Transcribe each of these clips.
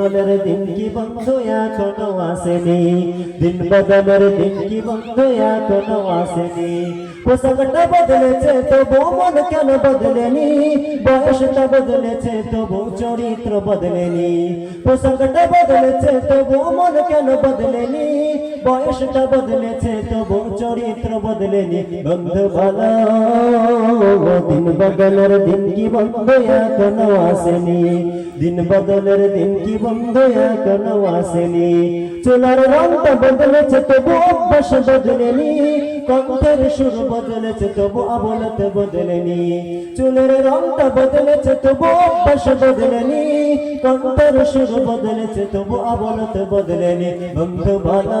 বদলের দিন কি বন্ধু এখনও আসেনি। দিন বদলের দিন কি বন্ধু এখনও আসেনি। পোশাকটা বদলেছে তবু মন কেন বদলেনি? বয়সটা বদলেছে তবু চরিত্র বদলেনি। পোশাকটা বদলেছে তবু মন কেন বদলেনি? বয়সটা বদলেছে তবু চরিত্র বদলেনি। বন্ধু ভালো দিন বদলের দিন কি বন্ধু এখনও আসেনি। দিন বদলের দিন কি বন্ধু এখনও আসেনি। চুলার রংটা বদলেছে, তবু অভ্যাস বদলেনি। কণ্ঠের সুর বদলেছে, তবু আবলতে বদলেনি। চুলের রংটা বদলেছে, তবু অভ্যাস বদলেনি। কণ্ঠের সুর বদলেছে, তবু আবলতে বদলেনি। বন্ধু ভালো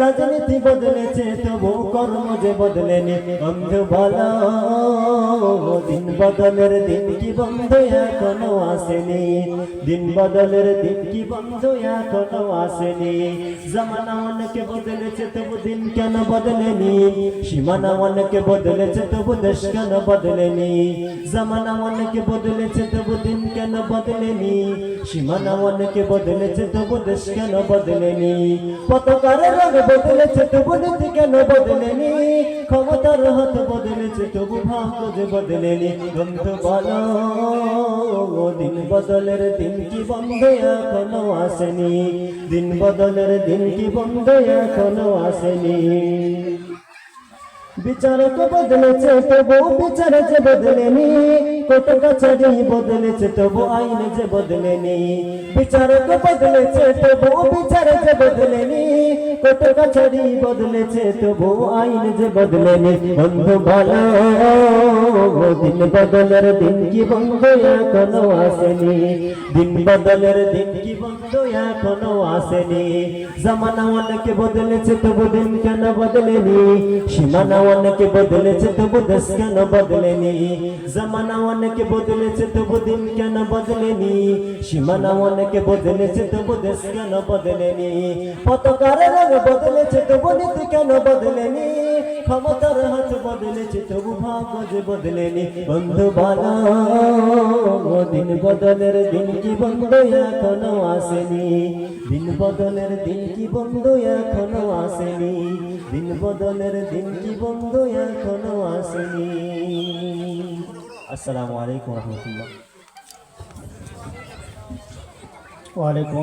রাজনীতি বদলেছে তবু কর্ম যে বদলেনি, বন্ধু ভালো দিন বদলের দিন কি বন্ধু এখনও আসেনি? দিন বদলের দিন কি বন্ধু এখনও আসেনি? জামানা অনেকে বদলেছে, তবু দিন কেন বদলেনি? সীমানা অনেকে বদলেছে, তবু দেশ কেন বদলেনি? জামানা অনেকে বদলেছে, তবু দিন কেন বদলেনি? সীমানা অনেকে বদলেছে, তবু দেশ কেন বদলেনি? পতাকার রঙ বদলেছে তবু নীতি কেন বদলেনি? ক্ষমতার হাত বদলেছে তবু ভাগ্য যে বদলেনি। বন্ধু বলো, দিন বদলের দিন কি বন্ধ এখনও আসেনি? দিন বদলের দিন কি বন্ধ এখনও আসেনি? বিচারক বদলেছে, তবু বিচার যে বদলেনি। কোট কাছারি বদলেছে, তবু আইন যে বদলেনি বিচারক বদলেছে, তবু বিচার যে বদলেনি কোট কাছারি বদলেছে, তবু আইন যে বদলেনি বন্ধু ভালো দিন বদলের দিন কি বন্ধ এখনও আসেনি? দিন বদলের দিন কি বন্ধ এখনও আসেনি? জামানা অনেকে বদলেছে, তবু দিন কেন বদলেনি? সীমানা অনেকে বদলেছে, তবু দেশ কেন বদলেনি? জামানা অনেকে বদলেছে, তবু দিন কেন বদলেনি? সীমানা অনেকে বদলেছে, তবু দেশ কেন বদলেনি? পতাকার রঙ বদলেছে, তবু নীতি কেন বদলেনি? ক্ষমতার হাত বদলেছে, তবু ভাগ্য বদলেনি? বন্ধু ভালো দিন বদলের দিন কি বন্ধু এখনও আসেনি? দিন বদলের দিন কি বন্ধু এখনও আসেনি? দিন বদলের দিন কি বন্ধু এখনও আসেনি? আসসালামু আলাইকুম রহমতুল্লাহ। ওয়ালাইকুম